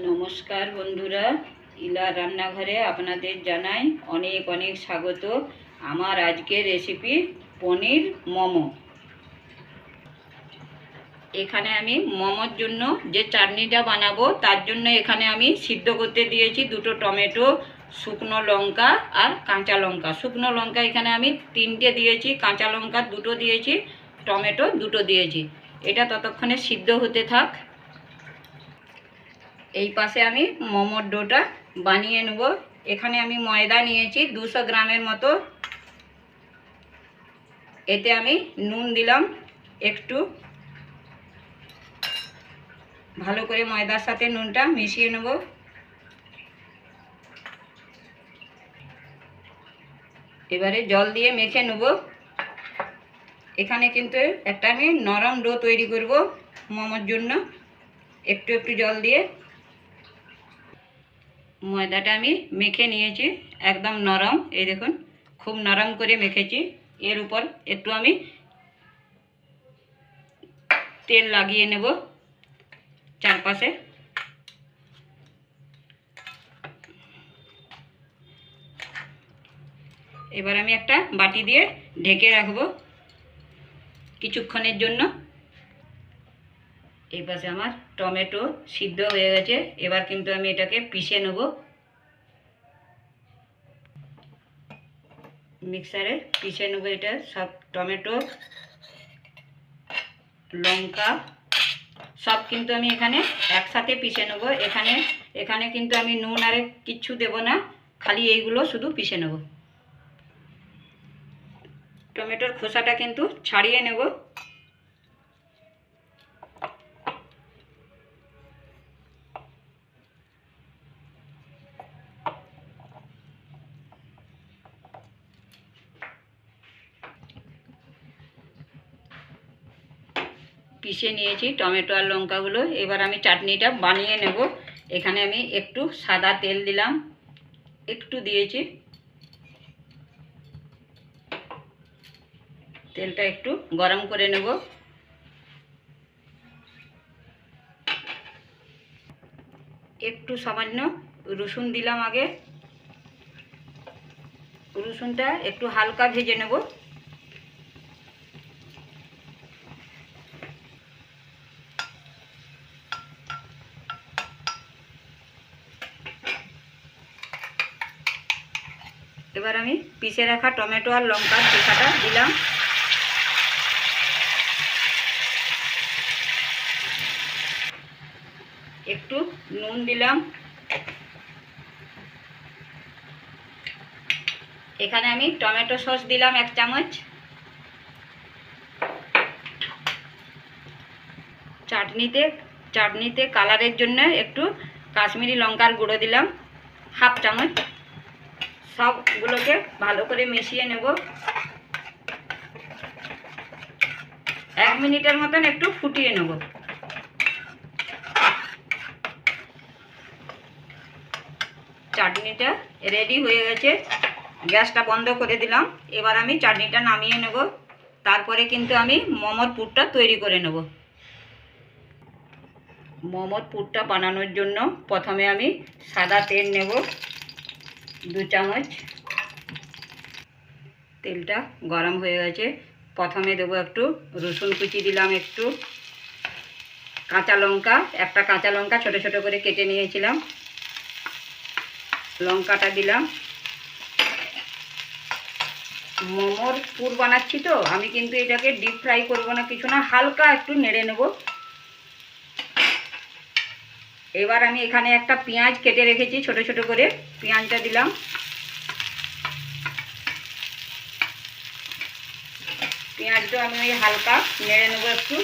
নমস্কার বন্ধুরা, ইলা রান্নাঘরে আপনাদের জানাই অনেক অনেক স্বাগত। আমার আজকের রেসিপি পনির মোমো। এখানে আমি মোমোর জন্য যে চাটনিটা বানাবো, তার জন্য এখানে আমি সিদ্ধ করতে দিয়েছি দুটো টমেটো, শুকনো লঙ্কা আর কাঁচা লঙ্কা। শুকনো লঙ্কা এখানে আমি তিনটে দিয়েছি, কাঁচা লঙ্কা দুটো দিয়েছি, টমেটো দুটো দিয়েছি। এটা ততক্ষণে সিদ্ধ হতে থাক। এই পাশে আমি মোমোর ডোটা বানিয়ে নেব। এখানে আমি ময়দা নিয়েছি, দুশো গ্রামের মতো। এতে আমি নুন দিলাম একটু। ভালো করে ময়দার সাথে নুনটা মিশিয়ে নেব। এবারে জল দিয়ে মেখে নেব। এখানে কিন্তু একটা আমি নরম ডো তৈরি করব মোমোর জন্য। একটু একটু জল দিয়ে ময়দাটা আমি মেখে নিয়েছি, একদম নরম। এই দেখুন, খুব নরম করে মেখেছি। এর উপর একটু আমি তেল লাগিয়ে নেব চারপাশে। এবার আমি একটা বাটি দিয়ে ঢেকে রাখব কিছুক্ষণের জন্য। এই পাশে আমার টমেটো সিদ্ধ হয়ে গেছে। এবার কিন্তু আমি এটাকে পিষে নেব। মিক্সারে পিষে নেব এটা। সব টমেটো, লঙ্কা, সব কিন্তু আমি এখানে একসাথে পিষে নেব। এখানে এখানে কিন্তু আমি নুন আর কিচ্ছু দেব না। খালি এইগুলো শুধু পিষে নেব। টমেটোর খোসাটা কিন্তু ছাড়িয়ে নেব। পিষে নিয়েছি, টমেটো আর লঙ্কাগুলো। এবার আমি চাটনিটা বানিয়ে নেব। এখানে আমি একটু সাদা তেল দিলাম, একটু দিয়েছি। তেলটা একটু গরম করে নেব। একটু সামান্য রসুন দিলাম আগে। রসুনটা একটু হালকা ভেজে নেব এবার আমি পিষে রাখা টমেটো আর লঙ্কার পিঠাটা দিলাম। একটু নুন দিলাম। এখানে আমি টমেটো সস দিলাম এক চামচ। চাটনিতে চাটনিতে কালারের জন্য একটু কাশ্মীরি লঙ্কার গুঁড়ো দিলাম, হাফ চামচ। সবগুলোকে ভালো করে মিশিয়ে নেব। এক মিনিটের মতন একটু ফুটিয়ে নেব। চাটনিটা রেডি হয়ে গেছে। গ্যাসটা বন্ধ করে দিলাম। এবার আমি চাটনিটা নামিয়ে নেব। তারপরে কিন্তু আমি মোমোর পুরটা তৈরি করে নেব। মোমোর পুরটা বানানোর জন্য প্রথমে আমি সাদা তেল নেব। দু চামচ। তেলটা গরম হয়ে গেছে। প্রথমে দেবো একটু রসুন কুচি দিলাম একটু। কাঁচা লঙ্কা, একটা কাঁচা লঙ্কা ছোট ছোট করে কেটে নিয়েছিলাম। লঙ্কাটা দিলাম। মোমোর পুর বানাচ্ছি তো, আমি কিন্তু এটাকে ডিপ ফ্রাই করব না, কিছু না, হালকা একটু নেড়ে নেব। এবার আমি এখানে একটা পেঁয়াজ কেটে রেখেছি, ছোট ছোট করে। পেঁয়াজটা দিলাম। পেঁয়াজটা আমি ওই হালকা নেড়ে নেব একটু।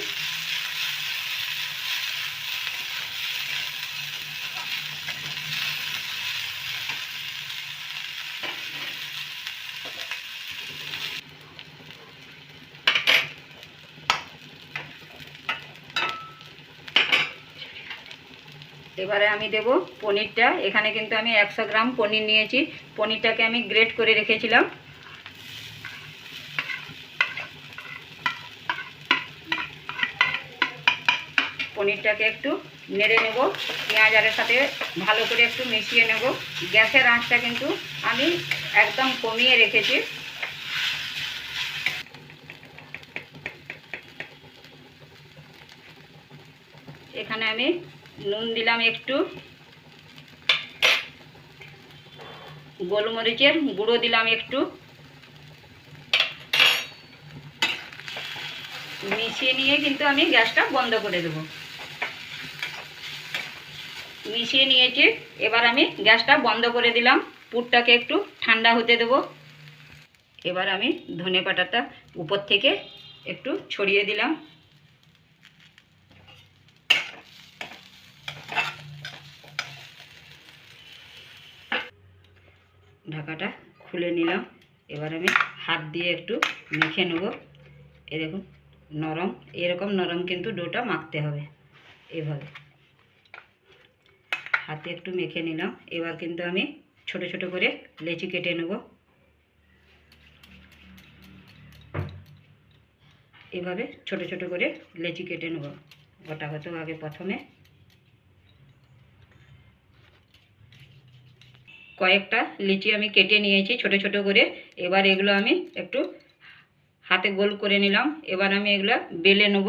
এবারে আমি দেব পনিরটা। এখানে কিন্তু আমি একশো গ্রাম পনির নিয়েছি। পনিরটাকে আমি গ্রেট করে রেখেছিলাম। পনিরটাকে একটু নেড়ে নেব। পেঁয়াজ আরের সাথে ভালো করে একটু মিশিয়ে নেব। গ্যাসের আঁচটা কিন্তু আমি একদম কমিয়ে রেখেছি। এখানে আমি নুন দিলাম একটু। গোলমরিচের গুঁড়ো দিলাম একটু। মিশিয়ে নিয়ে কিন্তু আমি গ্যাসটা বন্ধ করে দেব। মিশিয়ে নিয়েছি, এবার আমি গ্যাসটা বন্ধ করে দিলাম। পুরটাকে একটু ঠান্ডা হতে দেব। এবার আমি ধনে পাতাটা উপর থেকে একটু ছড়িয়ে দিলাম। ঢাকাটা খুলে নিলাম। এবার আমি হাত দিয়ে একটু মেখে নেব। এরকম নরম এরকম নরম কিন্তু ডোটা মাখতে হবে এভাবে। হাতে একটু মেখে নিলাম। এবার কিন্তু আমি ছোট ছোট করে লেচি কেটে নেব। এভাবে ছোট ছোট করে লেচি কেটে নেব। গোটা গত আগে প্রথমে। কয়েকটা লিচি আমি কেটে নিয়েছি ছোট ছোট করে। এবার এগুলো আমি একটু হাতে গোল করে নিলাম। এবার আমি এগুলো বেলে নেব।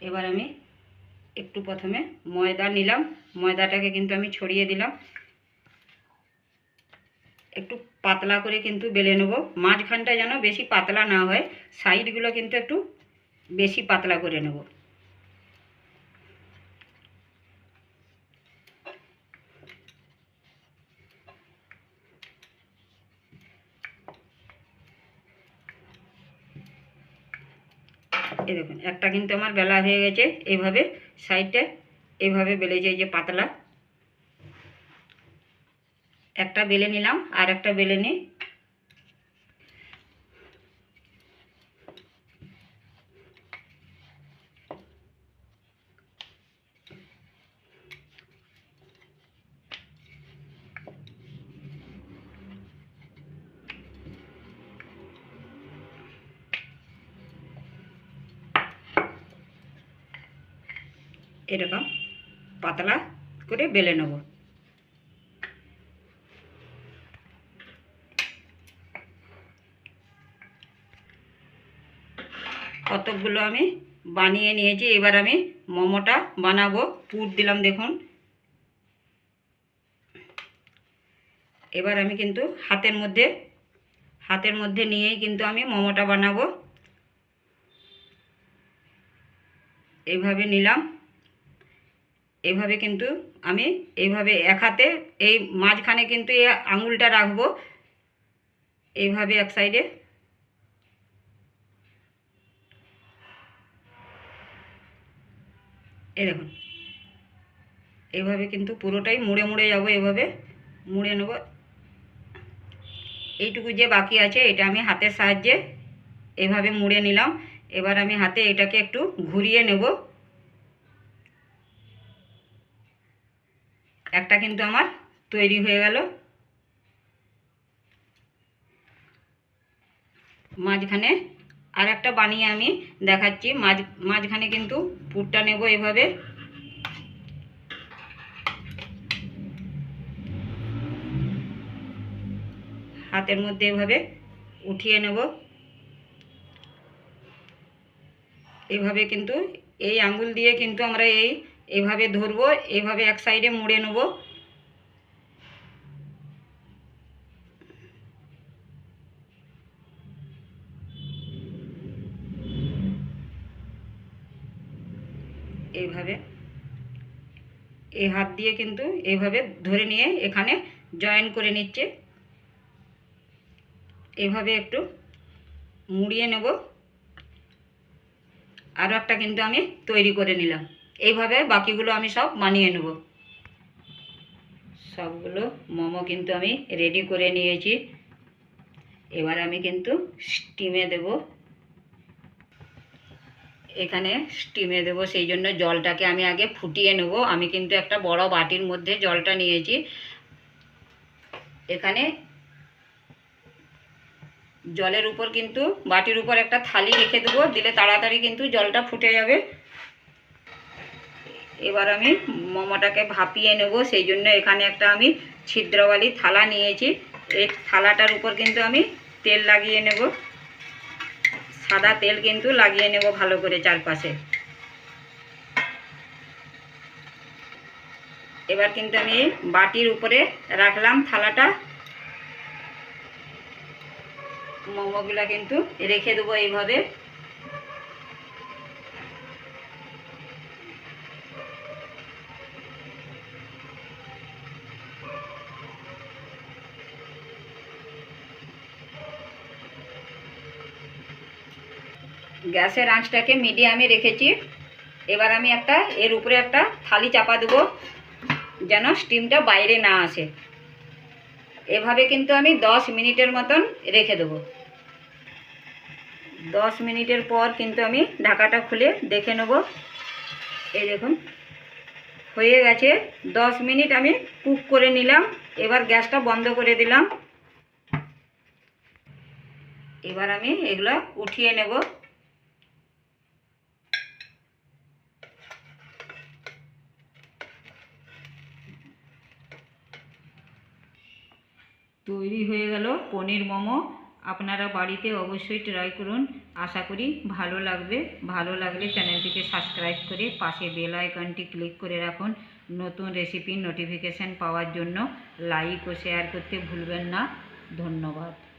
এবার আমি একটু প্রথমে ময়দা নিলাম। ময়দাটাকে কিন্তু আমি ছড়িয়ে দিলাম। একটু পাতলা করে কিন্তু বেলে নেব। মাঝখানটা যেন বেশি পাতলা না হয়, সাইডগুলো কিন্তু একটু বেশি পাতলা করে নেব। এই দেখুন, একটা কিন্তু আমার বেলা হয়ে গেছে এইভাবে সাইডটা এইভাবে বেলেছে এই যে পাতলা। একটা বেলে নিলাম, আর একটা বেলে নিই এরকম পাতলা করে বেলে নেব। কতকগুলো আমি বানিয়ে নিয়েছি, এবার আমি মোমোটা বানাবো। পুর দিলাম দেখুন। এবার আমি কিন্তু হাতের মধ্যে হাতের মধ্যে নিয়েই কিন্তু আমি মোমোটা বানাবো। এইভাবে নিলাম। এভাবে কিন্তু আমি এইভাবে এক হাতে এই মাঝখানে কিন্তু এই আঙুলটা রাখব। এইভাবে এক সাইডে এই দেখুন। এইভাবে কিন্তু পুরোটাই মুড়ে মুড়ে যাব এভাবে। মুড়ে নেব। এইটুকু যে বাকি আছে, এটা আমি হাতের সাহায্যে এভাবে মুড়ে নিলাম। এবার আমি হাতে এটাকে একটু ঘুরিয়ে নেব। একটা কিন্তু আমার তৈরি হয়ে গেল। মাঝখানে আর একটা বানিয়ে আমি দেখাচ্ছি। মাঝ, মাঝখানে কিন্তু পুরটা নেব এভাবে। হাতের মধ্যে এভাবে উঠিয়ে নেব। এভাবে কিন্তু এই আঙ্গুল দিয়ে কিন্তু আমরা এই এভাবে ধরবো, এভাবে এক সাইডে মুড়ে নেব। এইভাবে এই হাত দিয়ে কিন্তু এইভাবে ধরে নিয়ে এখানে জয়েন করে নিচ্ছে। এভাবে একটু মুড়িয়ে নেব। আরও একটা কিন্তু আমি তৈরি করে নিলাম। এইভাবে বাকিগুলো আমি সব বানিয়ে নেব। সবগুলো মোমো কিন্তু আমি রেডি করে নিয়েছি। এবার আমি কিন্তু স্টিমে দেব। এখানে স্টিমে দেব, সেই জন্য জলটাকে আমি আগে ফুটিয়ে নেব। আমি কিন্তু একটা বড় বাটির মধ্যে জলটা নিয়েছি। এখানে জলের উপর কিন্তু বাটির উপর একটা থালি রেখে দেবো। দিলে তাড়াতাড়ি কিন্তু জলটা ফুটে যাবে। এবার আমি মোমোটাকে ভাপিয়ে নেব, সেই জন্য এখানে একটা আমি ছিদ্রওয়ালি থালা নিয়েছি। এই থালাটার উপর কিন্তু আমি তেল লাগিয়ে নেব। সাদা তেল কিন্তু লাগিয়ে নেব ভালো করে চারপাশে। এবার কিন্তু আমি বাটির উপরে রাখলাম থালাটা। মোমোগুলা কিন্তু রেখে দেবো এইভাবে। গ্যাসের আঁচটাকে মিডিয়ামে রেখেছি। এবার আমি একটা, এর উপরে একটা থালি চাপা দেবো, যেন স্টিমটা বাইরে না আসে। এভাবে কিন্তু আমি দশ মিনিটের মতন রেখে দেবো। দশ মিনিটের পর কিন্তু আমি ঢাকাটা খুলে দেখে নেব। এই দেখুন, হয়ে গেছে। দশ মিনিট আমি কুক করে নিলাম। এবার গ্যাসটা বন্ধ করে দিলাম। এবার আমি এগুলো উঠিয়ে নেব। তৈরি হয়ে গেল পনির মোমো। আপনারা বাড়িতে অবশ্যই ট্রাই করুন। আশা করি ভালো লাগবে। ভালো লাগলে চ্যানেলটিকে সাবস্ক্রাইব করে পাশে বেল আইকনটি ক্লিক করে রাখুন। নতুন রেসিপির নোটিফিকেশান পাওয়ার জন্য লাইক ও শেয়ার করতে ভুলবেন না। ধন্যবাদ।